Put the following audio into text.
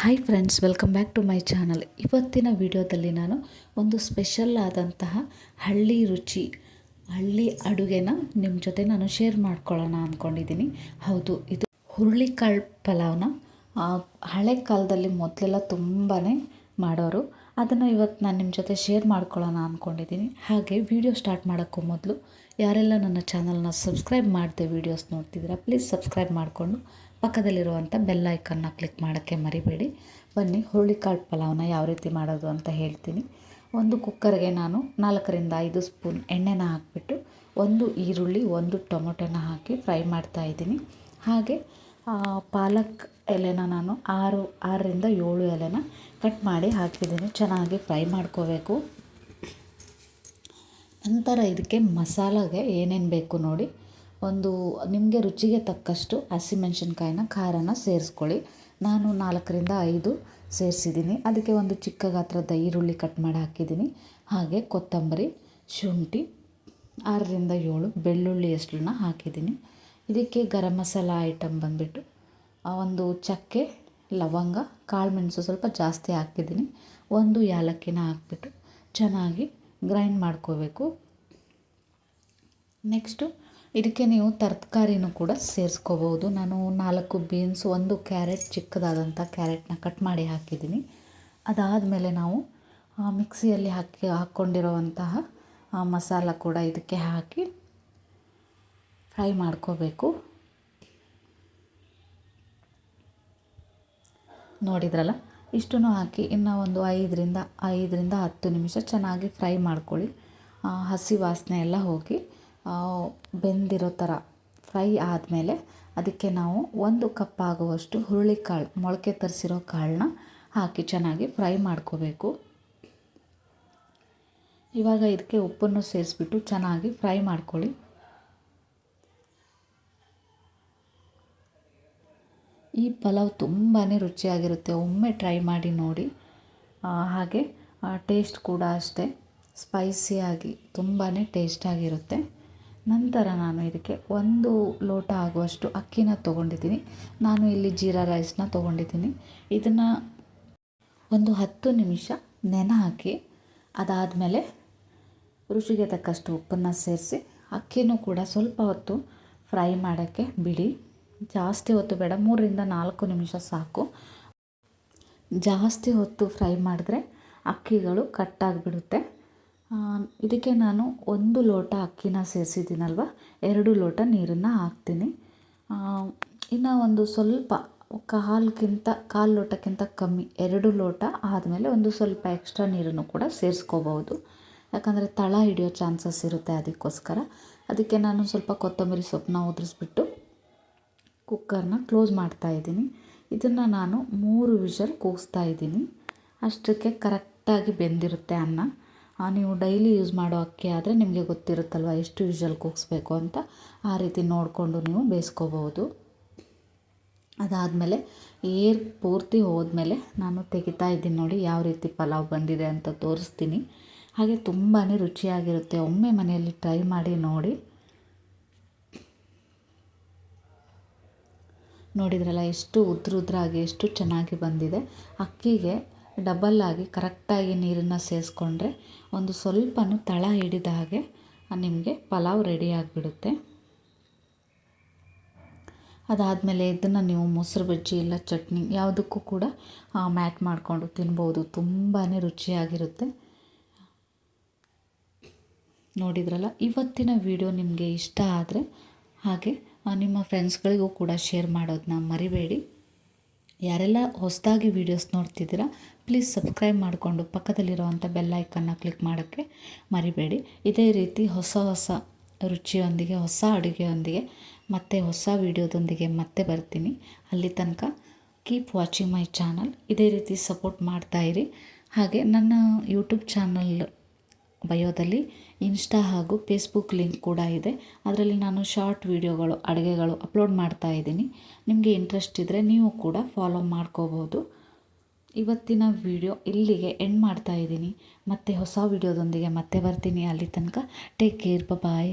Hi friends welcome back to my channel ಇವತ್ತಿನ ವಿಡಿಯೋದಲ್ಲಿ ನಾನು ಒಂದು ಸ್ಪೆಷಲ್ ಆದಂತಹ ಹಳ್ಳಿ ರುಚಿ, ಹಳ್ಳಿ ಅಡುಗೆನ ನಿಮ್ಮ ಜೊತೆ ನಾನು ಶೇರ್ ಮಾಡ್ಕೊಳ್ಳೋಣ ಅಂದ್ಕೊಂಡಿದ್ದೀನಿ ಹೌದು, ಇದು ಹುರುಳಿಕಾಳು ಪಲಾವ್ನ ಹಳೆ ಕಾಲದಲ್ಲಿ ಮೊದಲೆಲ್ಲ ತುಂಬಾ ಮಾಡೋರು. ಅದನ್ನು ಇವತ್ತು ನಾನು ನಿಮ್ಮ ಜೊತೆ ಶೇರ್ ಮಾಡ್ಕೊಳ್ಳೋಣ ಅಂದ್ಕೊಂಡಿದ್ದೀನಿ ಹಾಗೆ ವಿಡಿಯೋ ಸ್ಟಾರ್ಟ್ ಮಾಡೋಕ್ಕೂ ಮೊದಲು ಯಾರೆಲ್ಲ ನನ್ನ ಚಾನಲ್ನ ಸಬ್ಸ್ಕ್ರೈಬ್ ಮಾಡಿದೆ ವೀಡಿಯೋಸ್ ನೋಡ್ತಿದ್ದೀರಾ ಪ್ಲೀಸ್ ಸಬ್ಸ್ಕ್ರೈಬ್ ಮಾಡಿಕೊಂಡು ಪಕ್ಕದಲ್ಲಿರುವಂಥ ಬೆಲ್ ಐಕನ್ನ ಕ್ಲಿಕ್ ಮಾಡೋಕ್ಕೆ ಮರಿಬೇಡಿ. ಬನ್ನಿ, ಹುರುಳಿಕಾಳು ಪಲಾವನ್ನ ಯಾವ ರೀತಿ ಮಾಡೋದು ಅಂತ ಹೇಳ್ತೀನಿ. ಒಂದು ಕುಕ್ಕರ್ಗೆ ನಾನು ನಾಲ್ಕರಿಂದ ಐದು ಸ್ಪೂನ್ ಎಣ್ಣೆನ ಹಾಕಿಬಿಟ್ಟು ಒಂದು ಈರುಳ್ಳಿ, ಒಂದು ಟೊಮೊಟೊನ ಹಾಕಿ ಫ್ರೈ ಮಾಡ್ತಾ ಇದ್ದೀನಿ. ಹಾಗೆ ಪಾಲಕ್ ಎಲೆನ ನಾನು ಆರು, ಆರರಿಂದ ಏಳು ಎಲೆನ ಕಟ್ ಮಾಡಿ ಹಾಕಿದ್ದೀನಿ. ಚೆನ್ನಾಗಿ ಫ್ರೈ ಮಾಡ್ಕೋಬೇಕು. ನಂತರ ಇದಕ್ಕೆ ಮಸಾಲೆಗೆ ಏನೇನು ಬೇಕು ನೋಡಿ. ಒಂದು ನಿಮಗೆ ರುಚಿಗೆ ತಕ್ಕಷ್ಟು ಹಸಿಮೆಣ್ಸಿನ್ಕಾಯಿನ ಖಾರನ ಸೇರಿಸ್ಕೊಳ್ಳಿ. ನಾನು ನಾಲ್ಕರಿಂದ ಐದು ಸೇರಿಸಿದ್ದೀನಿ. ಅದಕ್ಕೆ ಒಂದು ಚಿಕ್ಕ ಗಾತ್ರದ ಈರುಳ್ಳಿ ಕಟ್ ಮಾಡಿ ಹಾಕಿದ್ದೀನಿ. ಹಾಗೆ ಕೊತ್ತಂಬರಿ, ಶುಂಠಿ, ಆರರಿಂದ ಏಳು ಬೆಳ್ಳುಳ್ಳಿ ಅಷ್ಟನ್ನ ಹಾಕಿದ್ದೀನಿ. ಇದಕ್ಕೆ ಗರಂ ಮಸಾಲ ಐಟಮ್ ಬಂದುಬಿಟ್ಟು ಒಂದು ಚಕ್ಕೆ, ಲವಂಗ ಕಾಳು ಮೆಣಸು ಸ್ವಲ್ಪ ಜಾಸ್ತಿ ಹಾಕಿದ್ದೀನಿ. ಒಂದು ಏಲಕ್ಕಿನ ಹಾಕ್ಬಿಟ್ಟು ಚೆನ್ನಾಗಿ ಗ್ರೈಂಡ್ ಮಾಡ್ಕೋಬೇಕು. ನೆಕ್ಸ್ಟು ಇದಕ್ಕೆ ನೀವು ತರಕಾರಿನೂ ಕೂಡ ಸೇರಿಸ್ಕೋಬೋದು. ನಾನು ನಾಲ್ಕು ಬೀನ್ಸ್, ಒಂದು ಕ್ಯಾರೆಟ್, ಚಿಕ್ಕದಾದಂಥ ಕ್ಯಾರೆಟ್ನ ಕಟ್ ಮಾಡಿ ಹಾಕಿದ್ದೀನಿ. ಅದಾದಮೇಲೆ ನಾವು ಮಿಕ್ಸಿಯಲ್ಲಿ ಹಾಕಿ, ಹಾಕ್ಕೊಂಡಿರುವಂತಹ ಮಸಾಲ ಕೂಡ ಇದಕ್ಕೆ ಹಾಕಿ ಫ್ರೈ ಮಾಡ್ಕೋಬೇಕು. ನೋಡಿದ್ರಲ್ಲ? ಇಷ್ಟನ್ನು ಹಾಕಿ ಇನ್ನು ಒಂದು ಐದರಿಂದ ಐದರಿಂದ ಹತ್ತು ನಿಮಿಷ ಚೆನ್ನಾಗಿ ಫ್ರೈ ಮಾಡ್ಕೊಳ್ಳಿ. ಹಸಿ ವಾಸನೆ ಎಲ್ಲ ಹೋಗಿ. ಬೆಂದಿರೋ ಥರ ಫ್ರೈ ಆದಮೇಲೆ ಅದಕ್ಕೆ ನಾವು ಒಂದು ಕಪ್ ಆಗುವಷ್ಟು ಹುರುಳಿಕಾಳು, ಮೊಳಕೆ ತರಿಸಿರೋ ಕಾಳನ್ನ ಹಾಕಿ ಚೆನ್ನಾಗಿ ಫ್ರೈ ಮಾಡ್ಕೋಬೇಕು. ಇವಾಗ ಇದಕ್ಕೆ ಉಪ್ಪನ್ನು ಸೇರಿಸ್ಬಿಟ್ಟು ಚೆನ್ನಾಗಿ ಫ್ರೈ ಮಾಡ್ಕೊಳ್ಳಿ. ಈ ಪಲಾವ್ ತುಂಬಾ ರುಚಿಯಾಗಿರುತ್ತೆ. ಒಮ್ಮೆ ಟ್ರೈ ಮಾಡಿ ನೋಡಿ. ಹಾಗೆ ಟೇಸ್ಟ್ ಕೂಡ ಅಷ್ಟೇ. ಸ್ಪೈಸಿಯಾಗಿ ತುಂಬಾ ಟೇಸ್ಟಾಗಿರುತ್ತೆ. ನಂತರ ನಾನು ಇದಕ್ಕೆ ಒಂದು ಲೋಟ ಆಗುವಷ್ಟು ಅಕ್ಕಿನ ತೊಗೊಂಡಿದ್ದೀನಿ. ನಾನು ಇಲ್ಲಿ ಜೀರಾ ರೈಸ್ನ ತೊಗೊಂಡಿದ್ದೀನಿ. ಇದನ್ನು ಒಂದು ಹತ್ತು ನಿಮಿಷ ನೆನೆ ಹಾಕಿ, ಅದಾದಮೇಲೆ ರುಚಿಗೆ ತಕ್ಕಷ್ಟು ಉಪ್ಪನ್ನು ಸೇರಿಸಿ, ಅಕ್ಕಿನೂ ಕೂಡ ಸ್ವಲ್ಪ ಹೊತ್ತು ಫ್ರೈ ಮಾಡೋಕ್ಕೆ ಬಿಡಿ. ಜಾಸ್ತಿ ಹೊತ್ತು ಬೇಡ, ಮೂರರಿಂದ ನಾಲ್ಕು ನಿಮಿಷ ಸಾಕು. ಜಾಸ್ತಿ ಹೊತ್ತು ಫ್ರೈ ಮಾಡಿದ್ರೆ ಅಕ್ಕಿಗಳು ಕಟ್ಟಾಗಿಬಿಡುತ್ತೆ ಇದಕ್ಕೆ ನಾನು ಒಂದು ಲೋಟ ಅಕ್ಕಿನ ಸೇರಿಸಿದ್ದೀನಲ್ವ? ಎರಡು ಲೋಟ ನೀರನ್ನು ಹಾಕ್ತೀನಿ. ಇನ್ನು ಒಂದು ಸ್ವಲ್ಪ ಕಾಲ್ಗಿಂತ, ಕಾಲು ಲೋಟಕ್ಕಿಂತ ಕಮ್ಮಿ ಎರಡು ಲೋಟ ಆದಮೇಲೆ ಒಂದು ಸ್ವಲ್ಪ ಎಕ್ಸ್ಟ್ರಾ ನೀರನ್ನು ಕೂಡ ಸೇರಿಸ್ಕೋಬೋದು ಯಾಕಂದರೆ ತಳ ಹಿಡಿಯೋ ಚಾನ್ಸಸ್ ಇರುತ್ತೆ ಅದಕ್ಕೋಸ್ಕರ. ಅದಕ್ಕೆ ನಾನು ಸ್ವಲ್ಪ ಕೊತ್ತಂಬರಿ ಸೊಪ್ಪನ್ನ ಉದುರಿಸ್ಬಿಟ್ಟು ಕುಕ್ಕರ್ನ ಕ್ಲೋಸ್ ಮಾಡ್ತಾ ಇದ್ದೀನಿ. ಇದನ್ನು ನಾನು ಮೂರು ವಿಷಲ್ ಕೂಗಿಸ್ತಾ ಇದ್ದೀನಿ. ಅಷ್ಟಕ್ಕೆ ಕರೆಕ್ಟಾಗಿ ಬೆಂದಿರುತ್ತೆ ಅನ್ನ. ನೀವು ಡೈಲಿ ಯೂಸ್ ಮಾಡೋ ಅಕ್ಕಿ ಆದರೆ ನಿಮಗೆ ಗೊತ್ತಿರುತ್ತಲ್ವ ಎಷ್ಟು ವಿಷಲ್ ಕೂಗಿಸ್ಬೇಕು ಅಂತ? ಆ ರೀತಿ ನೋಡಿಕೊಂಡು ನೀವು ಬೇಯಿಸ್ಕೋಬಹುದು. ಅದಾದಮೇಲೆ ಏರ್ ಪೂರ್ತಿ ಹೋದ್ಮೇಲೆ ನಾನು ತೆಗಿತಾ ಇದ್ದೀನಿ ನೋಡಿ ಯಾವ ರೀತಿ ಪಲಾವ್ ಬಂದಿದೆ ಅಂತ ತೋರಿಸ್ತೀನಿ. ಹಾಗೆ ತುಂಬಾ ರುಚಿಯಾಗಿರುತ್ತೆ. ಒಮ್ಮೆ ಮನೆಯಲ್ಲಿ ಟ್ರೈ ಮಾಡಿ ನೋಡಿ. ನೋಡಿದ್ರಲ್ಲ ಎಷ್ಟು ಉದ್ರ ಉದ್ರಾಗಿ ಎಷ್ಟು ಚೆನ್ನಾಗಿ ಬಂದಿದೆ. ಅಕ್ಕಿಗೆ ಡಬಲ್ ಆಗಿ ಕರೆಕ್ಟಾಗಿ ನೀರನ್ನು ಸೇರಿಸ್ಕೊಂಡ್ರೆ ಒಂದು ಸ್ವಲ್ಪನೂ ತಳ ಹಿಡಿದ ಹಾಗೆ ನಿಮಗೆ ಪಲಾವ್ ರೆಡಿ ಆಗಿಬಿಡುತ್ತೆ. ಅದಾದಮೇಲೆ ಇದನ್ನು ನೀವು ಮೊಸರು ಬಜ್ಜಿ ಇಲ್ಲ ಚಟ್ನಿ ಯಾವುದಕ್ಕೂ ಕೂಡ ಮ್ಯಾಟ್ ಮಾಡಿಕೊಂಡು ತಿನ್ಬೋದು. ತುಂಬಾ ರುಚಿಯಾಗಿರುತ್ತೆ. ನೋಡಿದ್ರಲ್ಲ, ಇವತ್ತಿನ ವಿಡಿಯೋ ನಿಮಗೆ ಇಷ್ಟ ಆದರೆ ಹಾಗೆ ನಿಮ್ಮ ಫ್ರೆಂಡ್ಸ್ಗಳಿಗೂ ಕೂಡ ಶೇರ್ ಮಾಡೋದನ್ನ ಮರಿಬೇಡಿ. ಯಾರೆಲ್ಲ ಹೊಸದಾಗಿ ವೀಡಿಯೋಸ್ ನೋಡ್ತಿದ್ದೀರಾ ಪ್ಲೀಸ್ ಸಬ್ಸ್ಕ್ರೈಬ್ ಮಾಡಿಕೊಂಡು ಪಕ್ಕದಲ್ಲಿರುವಂಥ ಬೆಲ್ ಐಕನ್ನ ಕ್ಲಿಕ್ ಮಾಡೋಕ್ಕೆ ಮರಿಬೇಡಿ. ಇದೇ ರೀತಿ ಹೊಸ ಹೊಸ ರುಚಿಯೊಂದಿಗೆ, ಹೊಸ ಅಡುಗೆಯೊಂದಿಗೆ, ಮತ್ತೆ ಹೊಸ ವೀಡಿಯೋದೊಂದಿಗೆ ಮತ್ತೆ ಬರ್ತೀನಿ. ಅಲ್ಲಿ ತನಕ ಕೀಪ್ ವಾಚಿಂಗ್ ಮೈ ಚಾನಲ್ ಇದೇ ರೀತಿ ಸಪೋರ್ಟ್ ಮಾಡ್ತಾಯಿರಿ ಹಾಗೆ ನನ್ನ ಯೂಟ್ಯೂಬ್ ಚಾನಲ್ ಬಯೋದಲ್ಲಿ ಇನ್ಸ್ಟಾ ಹಾಗೂ ಫೇಸ್ಬುಕ್ ಲಿಂಕ್ ಕೂಡ ಇದೆ. ಅದರಲ್ಲಿ ನಾನು ಶಾರ್ಟ್ ವೀಡಿಯೋಗಳು, ಅಡುಗೆಗಳು ಅಪ್ಲೋಡ್ ಮಾಡ್ತಾ ಇದ್ದೀನಿ. ನಿಮಗೆ ಇಂಟ್ರೆಸ್ಟ್ ಇದ್ದರೆ ನೀವು ಕೂಡ ಫಾಲೋ ಮಾಡ್ಕೋಬೋದು. ಇವತ್ತಿನ ವಿಡಿಯೋ ಇಲ್ಲಿಗೆ ಎಂಡ್ ಮಾಡ್ತಾ ಇದ್ದೀನಿ. ಮತ್ತೆ ಹೊಸ ವಿಡಿಯೋದೊಂದಿಗೆ ಮತ್ತೆ ಬರ್ತೀನಿ. ಅಲ್ಲಿ ತನಕ ಟೇಕ್ ಕೇರ್. ಬಾಯ್